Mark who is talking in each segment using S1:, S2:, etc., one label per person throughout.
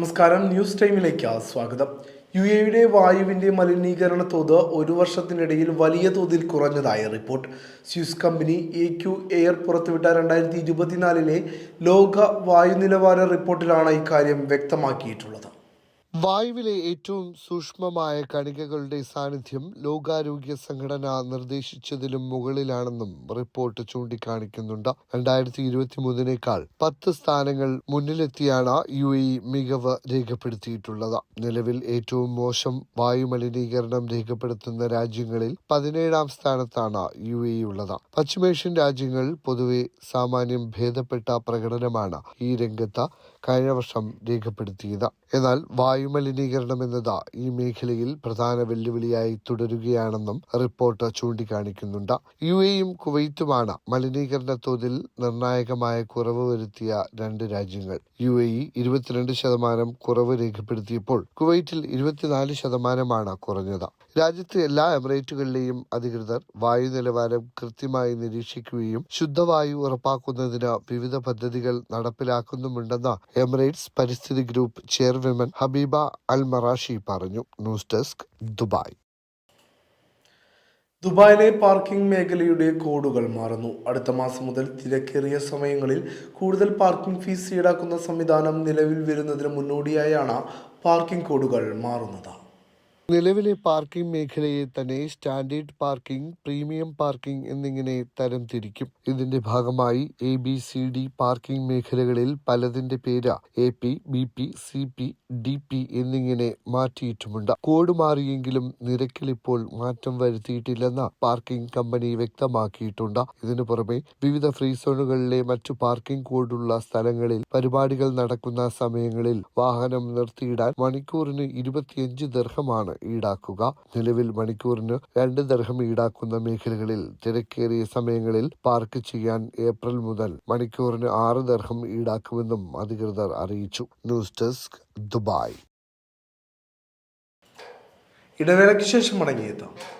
S1: നമസ്കാരം. ന്യൂസ് ടൈമിലേക്ക് സ്വാഗതം. യു എയുടെ വായുവിന്റെ മലിനീകരണ തോത് ഒരു വർഷത്തിനിടയിൽ വലിയ തോതിൽ കുറഞ്ഞതായി report. Swiss company A Q Air പുറത്തുവിട്ട രണ്ടായിരത്തി ഇരുപത്തിനാലിലെ ലോക വായു നിലവാര റിപ്പോർട്ടിലാണ് ഇക്കാര്യം വ്യക്തമാക്കിയിട്ടുള്ളത്.
S2: വായുവിലെ ഏറ്റവും സൂക്ഷ്മമായ കണികകളുടെ സാന്നിധ്യം ലോകാരോഗ്യ സംഘടന നിർദ്ദേശിച്ചതിലും മുകളിലാണെന്നും റിപ്പോർട്ട് ചൂണ്ടിക്കാണിക്കുന്നുണ്ട്. രണ്ടായിരത്തി ഇരുപത്തിമൂന്നിനേക്കാൾ പത്ത് സ്ഥാനങ്ങൾ മുന്നിലെത്തിയാണ് യു എ മികവ് രേഖപ്പെടുത്തിയിട്ടുള്ളത്. നിലവിൽ ഏറ്റവും മോശം വായു മലിനീകരണം രേഖപ്പെടുത്തുന്ന രാജ്യങ്ങളിൽ പതിനേഴാം സ്ഥാനത്താണ് യു എ ഉള്ളത്. പശ്ചിമേഷ്യൻ രാജ്യങ്ങൾ പൊതുവെ സാമാന്യം ഭേദപ്പെട്ട പ്രകടനമാണ് ഈ രംഗത്ത് കഴിഞ്ഞ വർഷം രേഖപ്പെടുത്തിയത്. എന്നാൽ വായുമലിനീകരണം എന്നത് ഈ മേഖലയിൽ പ്രധാന വെല്ലുവിളിയായി തുടരുകയാണെന്നും റിപ്പോർട്ട് ചൂണ്ടിക്കാണിക്കുന്നുണ്ട്. യു എയും കുവൈത്തുമാണ് മലിനീകരണ തോതിൽ നിർണായകമായ കുറവ് വരുത്തിയ രണ്ട് രാജ്യങ്ങൾ. യു എ ഇരുപത്തിരണ്ട് ശതമാനം കുറവ് രേഖപ്പെടുത്തിയപ്പോൾ കുവൈറ്റിൽ ഇരുപത്തിനാല് ശതമാനമാണ് കുറഞ്ഞത്. രാജ്യത്തെ എല്ലാ എമിറേറ്റുകളിലെയും അധികൃതർ വായു നിലവാരം കൃത്യമായി നിരീക്ഷിക്കുകയും ശുദ്ധവായു ഉറപ്പാക്കുന്നതിന് വിവിധ പദ്ധതികൾ നടപ്പിലാക്കുന്നുമുണ്ടെന്ന് എമിറേറ്റ്സ് പരിസ്ഥിതി ഗ്രൂപ്പ് ചെയർവിമൻ ഹബീബ അൽ മറാഷി പറഞ്ഞു. News desk Dubai.
S1: ദുബായിലെ പാർക്കിംഗ് മേഖലയുടെ കോഡുകൾ മാറുന്നു. അടുത്ത മാസം മുതൽ തിരക്കേറിയ സമയങ്ങളിൽ കൂടുതൽ പാർക്കിംഗ് ഫീസ് ഈടാക്കുന്ന സംവിധാനം നിലവിൽ വരുന്നതിന് മുന്നോടിയായാണ് പാർക്കിംഗ് കോഡുകൾ മാറുന്നത്.
S2: നിലവിലെ പാർക്കിംഗ് മേഖലയെ തന്നെ സ്റ്റാൻഡേർഡ് പാർക്കിംഗ് പ്രീമിയം പാർക്കിംഗ് എന്നിങ്ങനെ തരംതിരിക്കും ഇതിന്റെ ഭാഗമായി A B C D parking മേഖലകളിൽ പലതിന്റെ പേര്. A P B P C P D P എന്നിങ്ങനെ മാറ്റിയിട്ടുമുണ്ട്. കോഡ് മാറിയെങ്കിലും നിരക്കിൽ ഇപ്പോൾ മാറ്റം വരുത്തിയിട്ടില്ലെന്ന് പാർക്കിംഗ് കമ്പനി വ്യക്തമാക്കിയിട്ടുണ്ട്. ഇതിനു പുറമെ വിവിധ ഫ്രീ സോണുകളിലെ മറ്റു പാർക്കിംഗ് കോഡുള്ള സ്ഥലങ്ങളിൽ പരിപാടികൾ നടക്കുന്ന സമയങ്ങളിൽ വാഹനം നിർത്തിയിടാൻ മണിക്കൂറിന് ഇരുപത്തിയഞ്ച് ദർഹമാണ് ഈടാക്കുക. നിലവിൽ മണിക്കൂറിന് രണ്ട് ദർഹം ഈടാക്കുന്ന മേഖലകളിൽ തിരക്കേറിയ സമയങ്ങളിൽ പാർക്ക് ചെയ്യാൻ ഏപ്രിൽ മുതൽ മണിക്കൂറിന് ആറ് ദർഹം ഈടാക്കുമെന്നും അധികൃതർ അറിയിച്ചു. News desk Dubai.
S1: ഇടവേളയ്ക്ക് ശേഷം മടങ്ങിയെത്താം.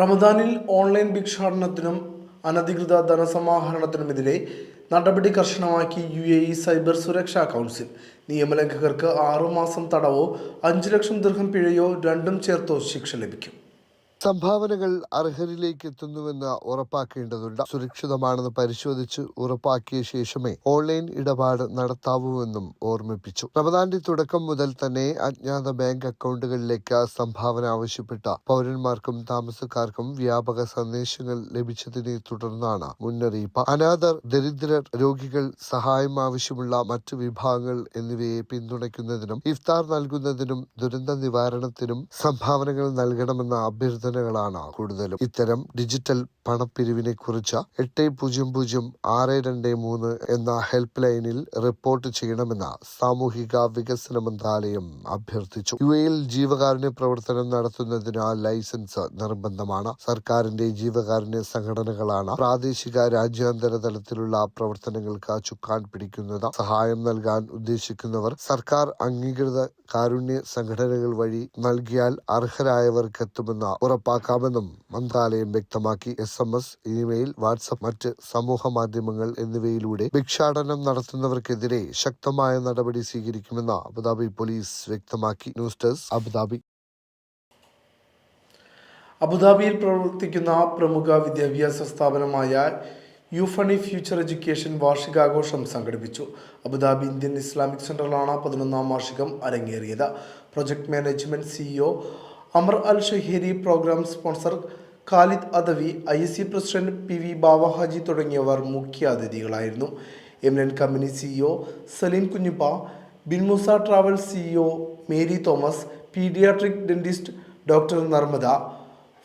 S1: റമദാനിൽ ഓൺലൈൻ ഭിക്ഷാടനത്തിനും അനധികൃത ധനസമാഹരണത്തിനുമെതിരെ നടപടി കർശനമാക്കി യു എ ഇ സൈബർ സുരക്ഷാ കൗൺസിൽ. നിയമലംഘകർക്ക് ആറുമാസം തടവോ അഞ്ചു ലക്ഷം ദീർഘം പിഴയോ രണ്ടും ചേർത്തോ ശിക്ഷ ലഭിക്കും.
S2: സംഭാവനകൾ അർഹരിലേക്ക് എത്തുന്നുവെന്ന് ഉറപ്പാക്കേണ്ടതുണ്ട്. സുരക്ഷിതമാണെന്ന് പരിശോധിച്ച് ഉറപ്പാക്കിയ ശേഷമേ ഓൺലൈൻ ഇടപാട് നടത്താവൂവെന്നും ഓർമ്മിപ്പിച്ചു. റമദാന്റെ തുടക്കം മുതൽ തന്നെ അജ്ഞാത ബാങ്ക് അക്കൗണ്ടുകളിലേക്ക് സംഭാവന ആവശ്യപ്പെട്ട പൗരന്മാർക്കും താമസക്കാർക്കും വ്യാപക സന്ദേശങ്ങൾ ലഭിച്ചതിനെ തുടർന്നാണ് മുന്നറിയിപ്പ്. അനാഥർ ദരിദ്രർ രോഗികൾ സഹായം ആവശ്യമുള്ള മറ്റു വിഭാഗങ്ങൾ എന്നിവയെ പിന്തുണയ്ക്കുന്നതിനും ഇഫ്താർ നൽകുന്നതിനും ദുരന്ത നിവാരണത്തിനും സംഭാവനകൾ നൽകണമെന്ന അഭ്യർത്ഥന സംഘടനകളാണ് കൂടുതലും. ഇത്തരം ഡിജിറ്റൽ പണപ്പിരിവിനെ കുറിച്ച് എട്ട് പൂജ്യം പൂജ്യം ആറ് രണ്ട് മൂന്ന് എന്ന ഹെൽപ്പ് ലൈനിൽ റിപ്പോർട്ട് ചെയ്യണമെന്ന് സാമൂഹിക വികസന മന്ത്രാലയം അഭ്യർത്ഥിച്ചു. യു എയിൽ ജീവകാരുണ്യ പ്രവർത്തനം നടത്തുന്നതിന് ലൈസൻസ് നിർബന്ധമാണ്. സർക്കാരിന്റെ ജീവകാരുണ്യ സംഘടനകളാണ് പ്രാദേശിക രാജ്യാന്തര തലത്തിലുള്ള പ്രവർത്തനങ്ങൾക്ക് ചുക്കാൻ പിടിക്കുന്നത്. സഹായം നൽകാൻ ഉദ്ദേശിക്കുന്നവർ സർക്കാർ അംഗീകൃത കാരുണ്യ സംഘടനകൾ വഴി നൽകിയാൽ അർഹരായവർക്ക് എത്തുമെന്ന് ഉറപ്പാക്കാമെന്നും മന്ത്രാലയം വ്യക്തമാക്കി. S M S email WhatsApp മറ്റ് സമൂഹ മാധ്യമങ്ങൾ എന്നിവയിലൂടെ ഭിക്ഷാടനം നടത്തുന്നവർക്കെതിരെ ശക്തമായ നടപടി സ്വീകരിക്കുമെന്ന് അബുദാബി പോലീസ് വ്യക്തമാക്കി. News desk Abu Dhabi.
S1: അബുദാബിയിൽ പ്രവർത്തിക്കുന്ന പ്രമുഖ വിദ്യാഭ്യാസ സ്ഥാപനമായ യുഫണി ഫ്യൂച്ചർ എഡ്യൂക്കേഷൻ വാർഷികാഘോഷം സംഘടിപ്പിച്ചു. അബുദാബി ഇന്ത്യൻ ഇസ്ലാമിക് സെന്ററിലാണ് പതിനൊന്നാം വാർഷികം അരങ്ങേറിയത്. Project management CEO Amar al Shaheri program sponsor Khalid Adawi I C president P V Bavahaji തുടങ്ങിയവർ മുഖ്യ അതിഥികളായിരുന്നു. എമിനൻ company CEO Saleem Kunjuppa ബിൻമുസ travel CEO Mary Thomas paediatric dentist doctor Narmada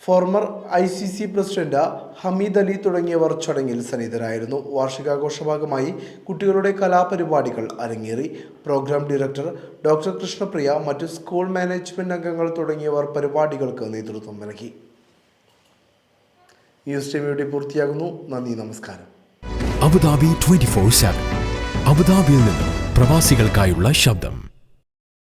S1: former I C C president Hameed Ali തുടങ്ങിയവർ ചടങ്ങിൽ സന്നിധരായിരുന്നു വാർഷികാഘോഷ ഭാഗമായി കുട്ടികളുടെ കലാപരിപാടികൾ അരങ്ങേറി. പ്രോഗ്രാം ഡയറക്ടർ ഡോക്ടർ കൃഷ്ണപ്രിയ മറ്റു സ്കൂൾ മാനേജ്മെന്റ് അംഗങ്ങൾ തുടങ്ങിയവർ പരിപാടികൾക്ക് നേതൃത്വം നൽകി. ന്യൂസ് ടൈം ഇവിടെ പൂർത്തിയാകുന്നു. നന്ദി നമസ്കാരം.
S3: അബുദാബി ട്വന്റി ഫോർ സെവൻ അബുദാബിയിൽ നിന്നും പ്രവാസികൾക്കായുള്ള ശബ്ദം.